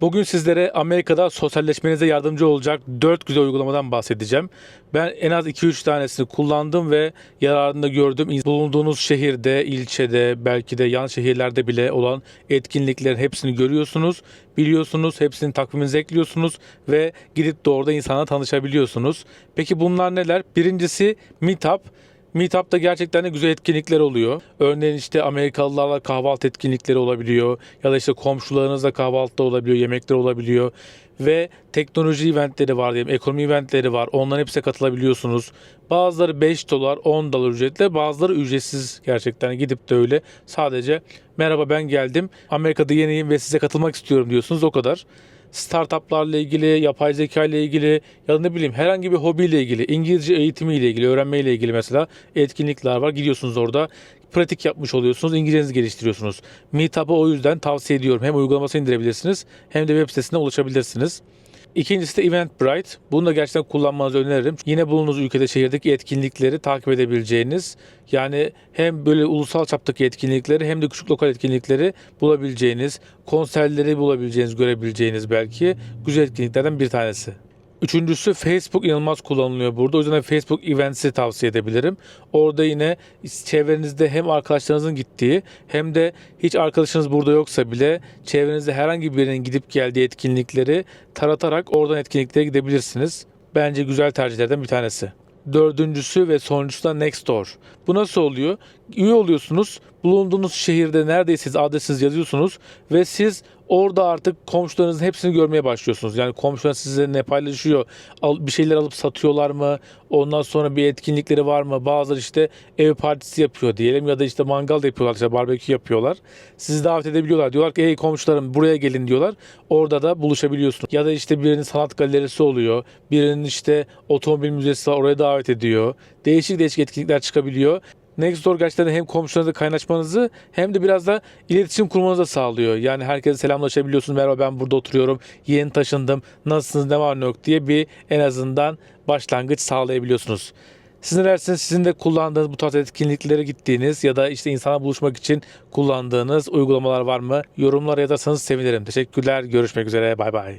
Bugün sizlere Amerika'da sosyalleşmenize yardımcı olacak 4 güzel uygulamadan bahsedeceğim. Ben en az 2-3 tanesini kullandım ve yararını da gördüm. Bulunduğunuz şehirde, ilçede, belki de yan şehirlerde bile olan etkinliklerin hepsini görüyorsunuz, biliyorsunuz, hepsini takviminize ekliyorsunuz ve gidip de orada insana tanışabiliyorsunuz. Peki bunlar neler? Birincisi Meetup. Meetup'ta gerçekten de güzel etkinlikler oluyor. Örneğin işte Amerikalılarla kahvaltı etkinlikleri olabiliyor. Ya da işte komşularınızla kahvaltıda olabiliyor, yemekler olabiliyor. Ve teknoloji eventleri var diyelim, ekonomi eventleri var. Onların hepsine katılabiliyorsunuz. Bazıları 5 dolar, 10 dolar ücretle, bazıları ücretsiz gerçekten gidip de öyle sadece merhaba ben geldim, Amerika'da yeniyim ve size katılmak istiyorum diyorsunuz o kadar startuplarla ilgili, yapay zeka ile ilgili ya da ne bileyim herhangi bir hobiyle ilgili, İngilizce eğitimiyle ilgili, öğrenmeyle ilgili mesela etkinlikler var. Gidiyorsunuz orada pratik yapmış oluyorsunuz, İngilizcenizi geliştiriyorsunuz. Meetup'ı o yüzden tavsiye ediyorum. Hem uygulamasını indirebilirsiniz hem de web sitesine ulaşabilirsiniz. İkincisi de Eventbrite. Bunu da gerçekten kullanmanızı öneririm. Yine bulunduğunuz ülkede, şehirdeki etkinlikleri takip edebileceğiniz, yani hem böyle ulusal çaptaki etkinlikleri hem de küçük lokal etkinlikleri bulabileceğiniz, konserleri bulabileceğiniz, görebileceğiniz belki güzel etkinliklerden bir tanesi. Üçüncüsü Facebook inanılmaz kullanılıyor burada. O yüzden Facebook Events'i tavsiye edebilirim. Orada yine çevrenizde hem arkadaşlarınızın gittiği hem de hiç arkadaşınız burada yoksa bile çevrenizde herhangi birinin gidip geldiği etkinlikleri taratarak oradan etkinliklere gidebilirsiniz. Bence güzel tercihlerden bir tanesi. Dördüncüsü ve sonuncusu da Nextdoor. Bu nasıl oluyor? Üye oluyorsunuz. Bulunduğunuz şehirde neredeyseniz adresinizi yazıyorsunuz ve siz orada artık komşularınızın hepsini görmeye başlıyorsunuz. Yani komşular size ne paylaşıyor? Bir şeyler alıp satıyorlar mı? Ondan sonra bir etkinlikleri var mı? Bazıları işte ev partisi yapıyor diyelim ya da işte mangal da yapıyorlar, işte barbekü yapıyorlar. Sizi davet edebiliyorlar. Diyorlar ki ey komşularım buraya gelin diyorlar. Orada da buluşabiliyorsunuz. Ya da işte birinin sanat galerisi oluyor. Birinin işte otomobil müzesi var oraya davet ediyor. Değişik değişik etkinlikler çıkabiliyor. Nextdoor gerçekten hem komşularınızla kaynaşmanızı hem de biraz da iletişim kurmanızı sağlıyor. Yani herkese selamlaşabiliyorsunuz. Merhaba ben burada oturuyorum. Yeni taşındım. Nasılsınız ne var ne yok diye bir en azından başlangıç sağlayabiliyorsunuz. Siz ne dersiniz? Sizin de kullandığınız bu tarz etkinliklere gittiğiniz ya da işte insana buluşmak için kullandığınız uygulamalar var mı? Yorumlara yazarsanız sevinirim. Teşekkürler. Görüşmek üzere. Bay bay.